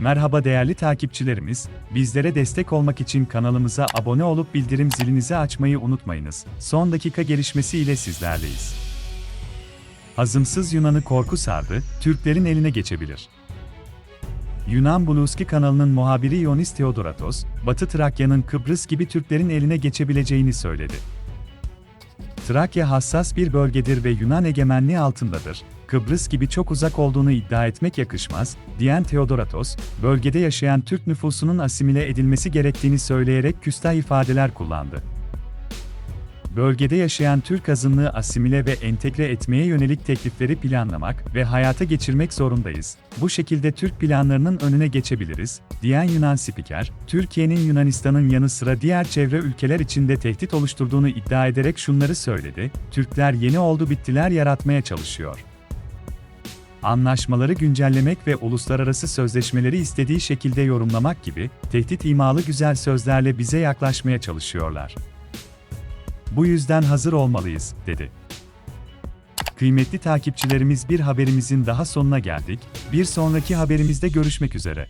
Merhaba değerli takipçilerimiz, bizlere destek olmak için kanalımıza abone olup bildirim zilinizi açmayı unutmayınız. Son dakika gelişmesi ile sizlerleyiz. Hazımsız Yunan'ı korku sardı, Türklerin eline geçebilir. Yunan Buluski kanalının muhabiri Ionis Theodoratos, Batı Trakya'nın Kıbrıs gibi Türklerin eline geçebileceğini söyledi. Trakya hassas bir bölgedir ve Yunan egemenliği altındadır. Kıbrıs gibi çok uzak olduğunu iddia etmek yakışmaz, diyen Theodoratos, bölgede yaşayan Türk nüfusunun asimile edilmesi gerektiğini söyleyerek küstah ifadeler kullandı. Bölgede yaşayan Türk azınlığı asimile ve entegre etmeye yönelik teklifleri planlamak ve hayata geçirmek zorundayız. Bu şekilde Türk planlarının önüne geçebiliriz, diyen Yunan spiker, Türkiye'nin Yunanistan'ın yanı sıra diğer çevre ülkeler içinde tehdit oluşturduğunu iddia ederek şunları söyledi, Türkler yeni oldu bittiler yaratmaya çalışıyor anlaşmaları güncellemek ve uluslararası sözleşmeleri istediği şekilde yorumlamak gibi tehdit imalı güzel sözlerle bize yaklaşmaya çalışıyorlar. Bu yüzden hazır olmalıyız, dedi. Kıymetli takipçilerimiz bir haberimizin daha sonuna geldik. Bir sonraki haberimizde görüşmek üzere.